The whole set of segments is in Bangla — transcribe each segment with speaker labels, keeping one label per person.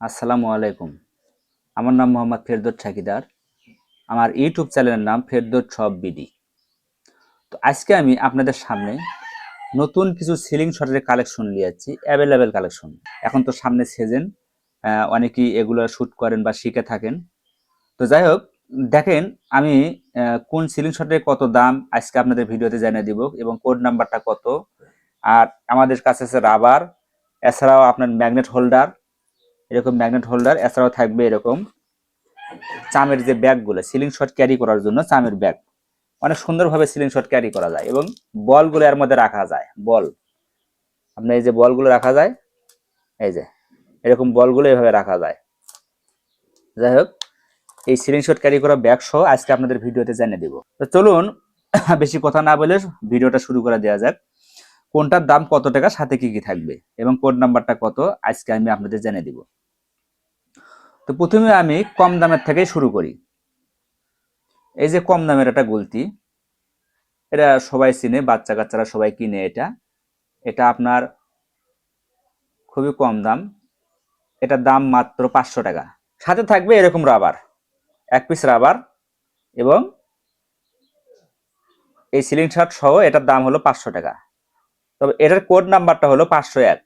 Speaker 1: আসসালামু আলাইকুম। আমার নাম মোহাম্মদ ফেরদৌস ঠাকিদার আমার ইউটিউব চ্যানেলের নাম ফেরদৌস সব বিডি। তো আজকে আমি আপনাদের সামনে নতুন কিছু সিলিং শটের কালেকশন নিয়ে যাচ্ছি অ্যাভেলেবেল কালেকশন। এখন তো সামনে সেজেন অনেকেই এগুলো শ্যুট করেন বা শিখে থাকেন। তো যাই হোক, দেখেন, আমি কোন সিলিং শটের কত দাম আজকে আপনাদের ভিডিওতে জানিয়ে দিব এবং কোড নাম্বারটা কত। আর আমাদের কাছে আছে রাবার এছাড়াও আপনার ম্যাগনেট হোল্ডার এরকম ম্যাগনেট হোল্ডার এছাড়াও থাকবে এরকম চামের যে ব্যাগগুলো সিলিং শট ক্যারি করার জন্য চামের ব্যাগ। অনেক সুন্দরভাবে সিলিং শট ক্যারি করা যায় এবং বলগুলো এর মধ্যে রাখা যায়, বল। আপনার এই যে বলগুলো রাখা যায়, এই যে, এরকম বলগুলো এভাবে রাখা যায়। যাই হোক, এই সিলিং শট ক্যারি করা ব্যাগ সহ আজকে আপনাদের ভিডিওতে জানিয়ে দিব। তো চলুন, বেশি কথা না বলে ভিডিওটা শুরু করে দেওয়া যাক। কোনটার দাম কত টাকা, সাথে কি কি থাকবে এবং কোড নাম্বারটা কত, আজকে আমি আপনাদের জানিয়ে দিব। তো প্রথমে আমি কম দামের থেকেই শুরু করি। এই যে কম দামের একটা গুলতি, এটা সবাই চিনে বাচ্চা কাচ্চারা সবাই কিনে এটা। এটা আপনার খুবই কম দাম। এটার দাম মাত্র পাঁচশো টাকা। সাথে থাকবে এরকম রাবার, এক পিস রাবার এবং এই সিলিং শার্ট সহ এটার দাম হলো পাঁচশো টাকা। তবে এটার কোড নাম্বারটা হলো পাঁচশো এক।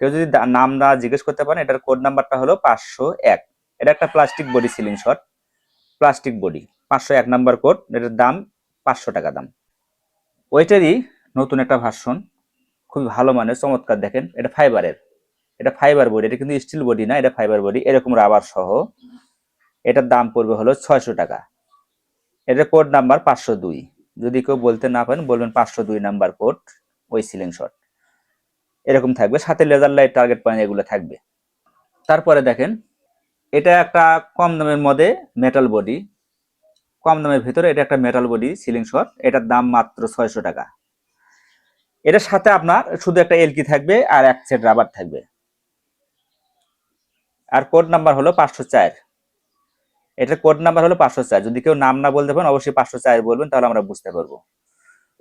Speaker 1: কেউ যদি নাম না জিজ্ঞেস করতে পারেন, এটার কোড নাম্বারটা হলো পাঁচশো এক। এটা একটা plastic body slingshot plastic body পাঁচশো এক নাম্বার কোড এটার দাম পাঁচশো টাকা দাম। ওইটারই নতুন একটা ভার্সন খুবই ভালো মানের, চমৎকার দেখেন, এটা ফাইবারের এটা ফাইবার বডি এটা কিন্তু স্টিল বডি না, এটা ফাইবার বডি এরকম রাবার সহ। এটার দাম পড়বে হলো ছয়শো টাকা। এটার কোড নাম্বার পাঁচশো দুই। যদি কেউ বলতে না পারেন, বলবেন পাঁচশো দুই নাম্বার কোড ওই সিলিং শট এরকম থাকবে। সাথে লেজার লাইট টার্গেট পয়েন্ট এগুলো থাকবে। তারপরে দেখেন, এটা একটা কম দামের মধ্যে মেটাল বডি কম দামের ভিতরে এটা একটা মেটাল বডি সিলিং শট এটার দাম মাত্র ছয়শো টাকা। এটার সাথে আপনার শুধু একটা এলকি থাকবে আর এক সেট রাবার থাকবে। আর কোড নাম্বার হলো পাঁচশো চার। এটার কোড নাম্বার হলো পাঁচশো চার। যদি কেউ নাম না বলতে পারেন, অবশ্যই পাঁচশো চার বলবেন, তাহলে আমরা বুঝতে পারব।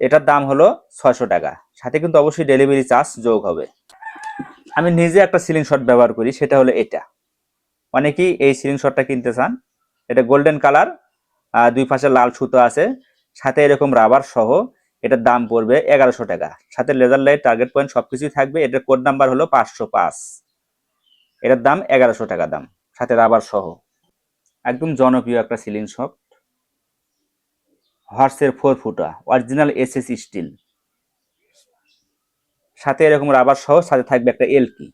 Speaker 1: এটার দাম হলো ছয়শো টাকা। সাথে কিন্তু অবশ্যই ডেলিভারি চার্জ যোগ হবে। আমি নিজে একটা সিলিং শট ব্যবহার করি, সেটা হলো এটা। অনেকেই এই সিলিং শটটা কিনতে চান। এটা গোল্ডেন কালার দুই পাশে লাল সুতো আছে। সাথে এরকম রাবার সহ এটার দাম পড়বে এগারোশো টাকা। সাথে লেজার লাইট টার্গেট পয়েন্ট সব কিছুই থাকবে। এটার কোড নাম্বার হলো পাঁচশো পাঁচ। এটার দাম এগারোশো টাকা দাম। সাথে রাবার সহ। একদম জনপ্রিয় একটা সিলিং শট হর্সের ফোর ফুটা অরিজিনাল এসএস স্টিল সাথে এরকম রাবার সহ সাথে থাকবে একটা এলকি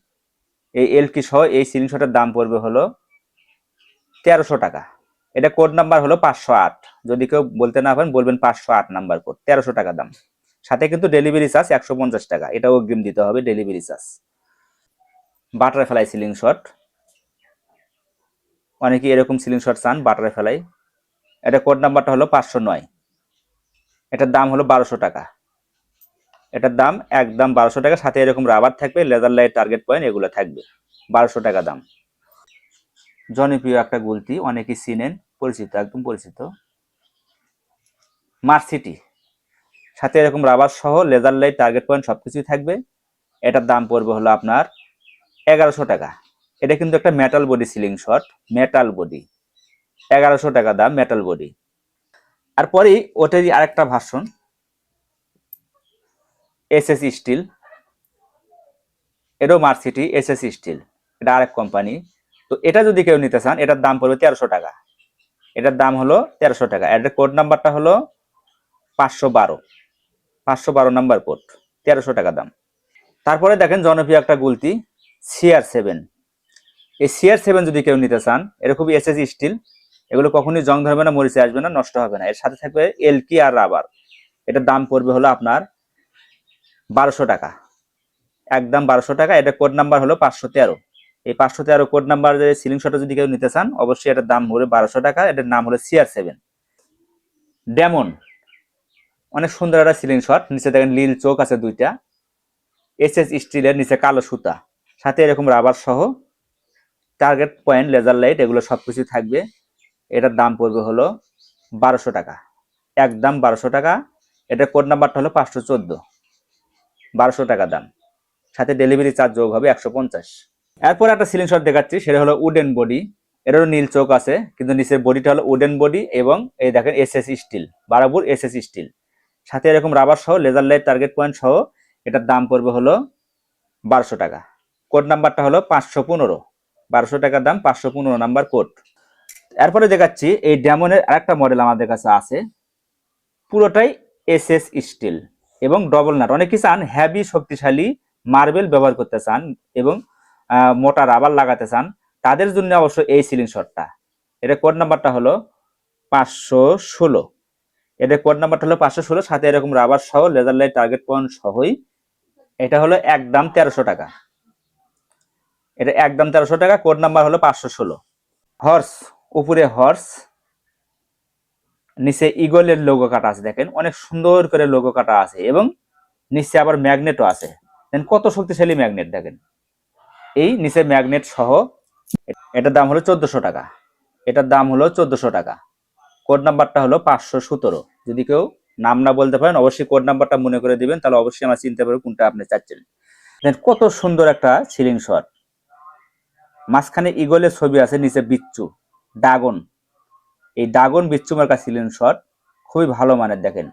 Speaker 1: এই এলকি সহ এই সিলিং শটের দাম পড়বে হলো তেরোশো টাকা। এটা কোড নাম্বার হলো পাঁচশো আট। যদি কেউ বলতে না পারেন, বলবেন পাঁচশো আট নাম্বার কোড তেরোশো টাকা দাম। সাথে কিন্তু ডেলিভারি চার্জ একশো পঞ্চাশ টাকা। এটাও অগ্রিম দিতে হবে ডেলিভারি চার্জ বাটার ফেলাই সিলিং শট অনেকে এরকম সিলিং শট চান বাটার ফেলাই এটা কোড নাম্বারটা হলো পাঁচশো নয়। এটার দাম হলো বারোশো টাকা। এটার দাম একদম বারোশো টাকা। সাথে এরকম রাবার থাকবে লেজার লাইট টার্গেট পয়েন্ট এগুলো থাকবে। বারোশো টাকা দাম। জনপ্রিয় একটা গুলতি, অনেকেই চিনেন, পরিচিত, একদম পরিচিত। মার্সিটি সাথে এরকম রাবার সহ লেজার লাইট টার্গেট পয়েন্ট সবকিছুই থাকবে। এটার দাম পড়বে হলো আপনার এগারোশো টাকা। এটা কিন্তু একটা metal body slingshot metal body এগারোশো টাকা দাম মেটাল বডি আর পরেই ওটারই আরেকটা ভার্সন এস এস স্টিল এটাও মার্সিটি এস এস স্টিল এটা আরেক কোম্পানি তো এটা যদি কেউ নিতে চান, এটার দাম পড়বে তেরোশো টাকা। এটার দাম হলো তেরোশো টাকা। এটার কোড নাম্বারটা হলো পাঁচশো বারো। পাঁচশো বারো নাম্বার কোড তেরোশো টাকা দাম। তারপরে দেখেন জনপ্রিয় একটা গুলতি সিআর সেভেন এই সিআর সেভেন যদি কেউ নিতে চান, এটা খুবই এস এস স্টিল এগুলো কখনোই জং ধরবে না, মরিচে আসবে না, নষ্ট হবে না। এর সাথে থাকবে এলকি আর রাবার এটার দাম পড়বে হলো আপনার বারোশো টাকা। একদম বারোশো টাকা। এটা কোড নাম্বার হলো পাঁচশো তেরো। এই পাঁচশো তেরো কোড নাম্বার সিলিং শটে যদি কেউ নিতে চান, অবশ্যই এটার দাম হলো বারোশো টাকা। এটার নাম হলো সিআর সেভেন ডেমন অনেক সুন্দর একটা সিলিং শট নিচে দেখেন লীল চোখ আছে দুইটা। এস এস স্টিলের নিচে কালো সুতা। সাথে এরকম রাবার সহ টার্গেট পয়েন্ট লেজার লাইট এগুলো সবকিছু থাকবে। এটার দাম পড়বে হলো বারোশো টাকা। একদম বারোশো টাকা। এটার কোড নাম্বারটা হলো পাঁচশো চোদ্দ। বারোশো টাকা দাম। সাথে ডেলিভারি চার্জ যোগ হবে একশো পঞ্চাশ। এরপর একটা সিলিং শট দেখাচ্ছি, সেটা হলো উডেন বডি এটারও নীল চোখ আছে, কিন্তু নিচের বডিটা হলো উডেন বডি এবং এই দেখেন এস এস স্টিল বারাবুর এস এস স্টিল সাথে এরকম রাবার সহ লেজার লাইট টার্গেট পয়েন্ট সহ, এটার দাম পড়বে হলো বারোশো টাকা। কোড নাম্বারটা হলো পাঁচশো পনেরো। বারোশো টাকার দাম, পাঁচশো পনেরো নাম্বার কোড এরপরে দেখাচ্ছি, এই ড্যামনের আরেকটা মডেল আমাদের কাছে আছে। পুরোটাই এস এস স্টিল এবং ডবল নাট অনেকে চান হ্যাভি শক্তিশালী মার্বেল ব্যবহার করতে চান এবং মোটা রাবার লাগাতে চান। তাদের জন্য অবশ্য এই সিলিং শটটা এটা কোড নাম্বারটা হলো পাঁচশো ষোলো। এটা কোড নাম্বারটা হলো পাঁচশো ষোলো, সাথে এরকম রাবার সহ লেজার লাইট টার্গেট পয়েন্ট সহই এটা হলো একদম তেরোশো টাকা। এটা একদম তেরোশো টাকা কোড নাম্বার হলো পাঁচশো ষোলো। হর্স উপরে হর্স নিচে ইগলের লোগো কাটা আছে দেখেন, অনেক সুন্দর করে লোগো কাটা আছে এবং নিচে আবার ম্যাগনেটও আছে। দেন কত শক্তিশালী ম্যাগনেট দেখেন। এই নিচে ম্যাগনেট সহ এটার দাম হলো চোদ্দশো টাকা। এটার দাম হলো চোদ্দশো টাকা। কোড নাম্বারটা হলো পাঁচশো সতেরো। যদি কেউ নাম না বলতে পারেন, অবশ্যই কোড নাম্বারটা মনে করে দিবেন, তাহলে অবশ্যই আমরা চিনতে পারব কোনটা আপনি চাচ্ছেন। দেন কত সুন্দর একটা সিলিং শট। মাঝখানে ইগলের ছবি আছে, নিচে বিচ্ছু, ড্রাগন। এই ড্রাগন বিচ্ছু মার্কা সিলিং শট খুবই ভালো মানের, দেখেন।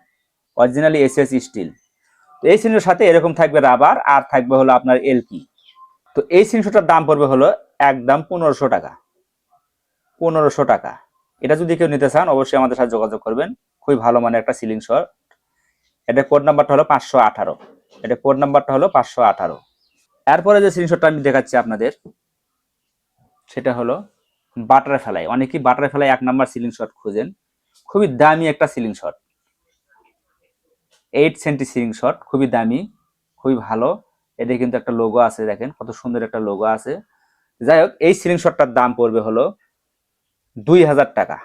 Speaker 1: অরিজিনালি এস এস স্টিল তো এই সিলিংয়ের সাথে এরকম থাকবে রাবার, আর থাকবে হলো আপনার এলকি তো এই সিলিংশটার দাম পড়বে হলো একদম পনেরোশো টাকা। পনেরোশো টাকা। এটা যদি কেউ নিতে চান, অবশ্যই আমাদের সাথে যোগাযোগ করবেন। খুবই ভালো মানের একটা সিলিং শট। এটা কোড নাম্বারটা হলো পাঁচশো আঠারো। এটা কোড নাম্বারটা হলো পাঁচশো আঠারো। এরপরে যে সিলিং শটটা আমি দেখাচ্ছি আপনাদের, সেটা হলো বাটার ফেলাই। অনেকেই বাটার ফেলাই এক নাম্বার সিলিং শট খুঁজেন। খুবই দামি একটা slingshot eight centi slingshot খুবই দামি, খুবই ভালো। এতে কিন্তু একটা লোগো আছে, দেখেন, কত সুন্দর একটা লোগো আছে। যাই হোক, এই সিলিং শটটার দাম পড়বে হলো দুই হাজার টাকা।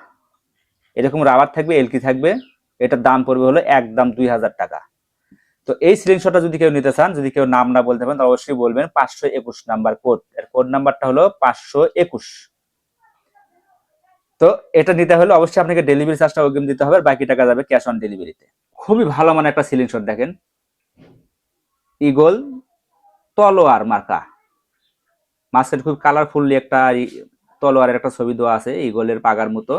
Speaker 1: এরকম রাবার থাকবে এলকি থাকবে, এটার দাম পড়বে হলো একদম দুই হাজার টাকা। তো এই সিলিং শটটা যদি কেউ নিতে চান, যদি কেউ নাম না বলতে পারেন অবশ্যই বলবেন পাঁচশো একুশ নাম্বার কোড এর কোড নাম্বারটা হলো পাঁচশো একুশ। তো এটা নিতে হলে অবশ্যই আপনাকে ডেলিভারি চার্জটা অগ্রিম দিতে হবে বাকি টাকা যাবে ক্যাশ অন ডেলিভারিতে খুবই ভালো মানে একটা সিলিং শট দেখেন। ইগল তলোয়ার মার্কা। মাছের খুব কালারফুললি একটা তলোয়ারের একটা ছবি দেওয়া আছে ইগলের পাগার মতো।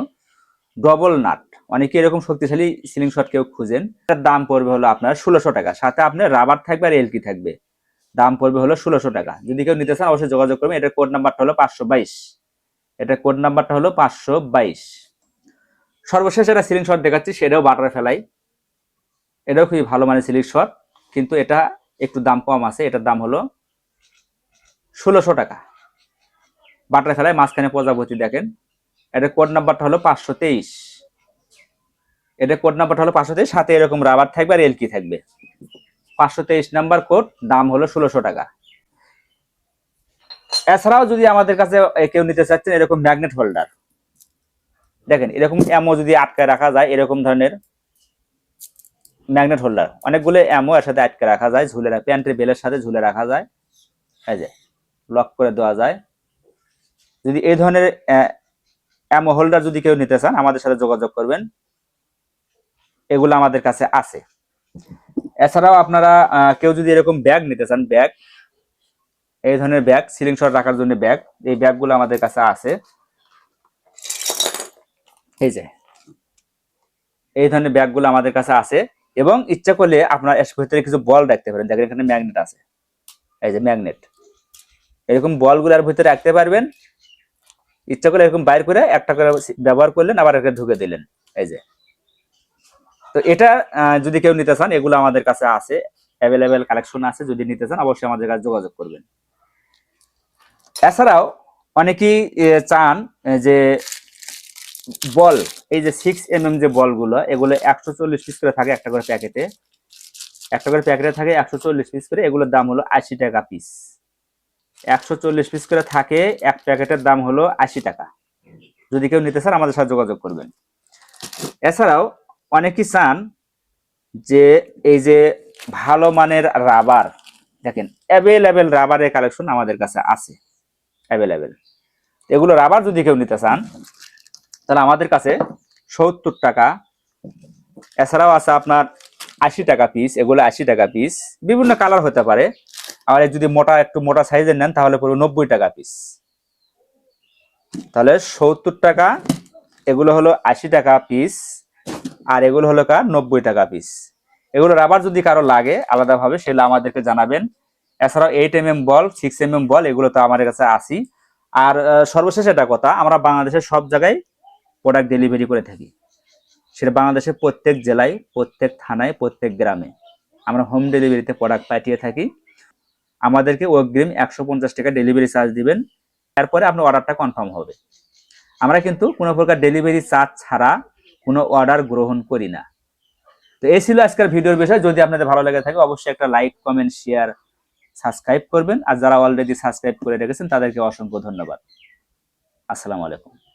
Speaker 1: ডবল নাট অনেকে এরকম শক্তিশালী সিলিং শট কেউ খুঁজেন। এটার দাম পড়বে হলো আপনার ষোলোশো টাকা। সাথে আপনার রাবার থাকবে আর এলকি থাকবে। দাম পড়বে হলো ষোলোশো টাকা। যদি কেউ নিতে চান, অবশ্যই যোগাযোগ করবেন। এটার কোড নাম্বারটা হলো পাঁচশো বাইশ। এটা কোড নাম্বারটা হলো পাঁচশো বাইশ। সর্বশেষ একটা সিলিং শট দেখাচ্ছি, সেটাও বাটার ফেলাই। এটাও খুবই ভালো মানে সিলিং শট কিন্তু এটা একটু দাম কম আছে, এটার দাম হলো ষোলোশো টাকা। বাটার ফেলায় মাঝখানে প্রজাপতি দেখেন। এটা কোড নাম্বারটা হলো পাঁচশো তেইশ। এটা কোড নাম্বারটা হলো পাঁচশো তেইশ, সাথে এরকম রাবার থাকবে আর এলকি থাকবে। পাঁচশো তেইশ নাম্বার কোড দাম হলো ষোলোশো টাকা। এছাড়াও যদি আমাদের কাছে কেউ নিতে চাচ্ছেন, এরকম ম্যাগনেট হোল্ডার দেখেন, এরকম অ্যামো যদি আটকায় রাখা যায়, এরকম ধরনের ম্যাগনেট হোল্ডার অনেকগুলো অ্যামো এর সাথে আটকে রাখা যায়, ঝুলে প্যান্টের বেলের সাথে ঝুলে রাখা যায়। এই যে লক করে দেওয়া যায়। যদি এই ধরনের অ্যামো হোল্ডার যদি কেউ নিতে চান, আমাদের সাথে যোগাযোগ করবেন। এগুলো আমাদের কাছে আছে। এছাড়াও আপনারা কেউ যদি এরকম ব্যাগ নিতে চান ব্যাগ এই ধরনের ব্যাগ সিলিং শট রাখার জন্য ব্যাগ এই ব্যাগগুলো আমাদের কাছে আছে। এই যে, এই ধরনের ব্যাগগুলো আমাদের কাছে আছে। এবং ইচ্ছা করলে আপনার ভিতরে কিছু বল রাখতে পারেন, দেখেন এখানে ম্যাগনেট আছে। এই যে ম্যাগনেট এরকম বলগুলোর ভিতরে রাখতে পারবেন। ইচ্ছা করলে এরকম বাইর করে একটা করে ব্যবহার করলেন, আবার একটা ঢুকে দিলেন। এই যে। তো এটা যদি কেউ নিতে চান, এগুলো আমাদের কাছে আছে। অ্যাভেলেবেল কালেকশন আছে, যদি নিতে চান, অবশ্যই আমাদের কাছে যোগাযোগ করবেন। এছাড়াও অনেকেই চান যে বল, এই যে সিক্স এম এম যে বলগুলো, এগুলো একশো চল্লিশ পিস করে থাকে একটা করে প্যাকেটে। একটা করে প্যাকেটে থাকে একশো চল্লিশ পিস করে, এগুলোর দাম হলো আশি টাকা পিস একশো চল্লিশ পিস করে থাকে, এক প্যাকেটের দাম হলো আশি টাকা। যদি কেউ নিতে চান, আমাদের সাথে যোগাযোগ করবেন। এছাড়াও অনেকেই চান যে, এই যে ভালো মানের রাবার দেখেন অ্যাভেলেবেল রাবারের কালেকশন আমাদের কাছে আছে। অ্যাভেলেবেল এগুলো রাবার যদি কেউ নিতে চান, তাহলে আমাদের কাছে সত্তর টাকা, এছাড়াও আছে আপনার আশি টাকা পিস এগুলো আশি টাকা পিস বিভিন্ন কালার হতে পারে। আর যদি মোটা, একটু মোটা সাইজের নেন, তাহলে পড়বে নব্বই টাকা পিস তাহলে সত্তর টাকা, এগুলো হলো আশি টাকা পিস আর এগুলো হলো কার? নব্বই টাকা পিস এগুলো রাবার যদি কারও লাগে, আলাদাভাবে সেগুলো আমাদেরকে জানাবেন। এছাড়াও eight M M ball six M M ball, এগুলো তো আমাদের কাছে আসি আর সর্বশেষ একটা কথা, আমরা বাংলাদেশের সব জায়গায় প্রোডাক্ট ডেলিভারি করে থাকি। সেটা বাংলাদেশের প্রত্যেক জেলায়, প্রত্যেক থানায়, প্রত্যেক গ্রামে। আমরা হোম ডেলিভারিতে প্রোডাক্ট পাঠিয়ে থাকি। আমাদেরকে অগ্রিম একশো পঞ্চাশ টাকা ডেলিভারি চার্জ দিবেন। তারপরে আপনার অর্ডারটা কনফার্ম হবে। আমরা কিন্তু কোনো প্রকার ডেলিভারি চার্জ ছাড়া কোনো অর্ডার গ্রহণ করি না। তো এই ছিল আজকের ভিডিওর বিষয়। যদি আপনাদের ভালো লেগে থাকে, অবশ্যই একটা লাইক কমেন্ট শেয়ার সাবস্ক্রাইব করবেন। আর যারা অলরেডি সাবস্ক্রাইব করে রেখেছেন তাদেরকে অসংখ্য ধন্যবাদ। আসসালামু আলাইকুম।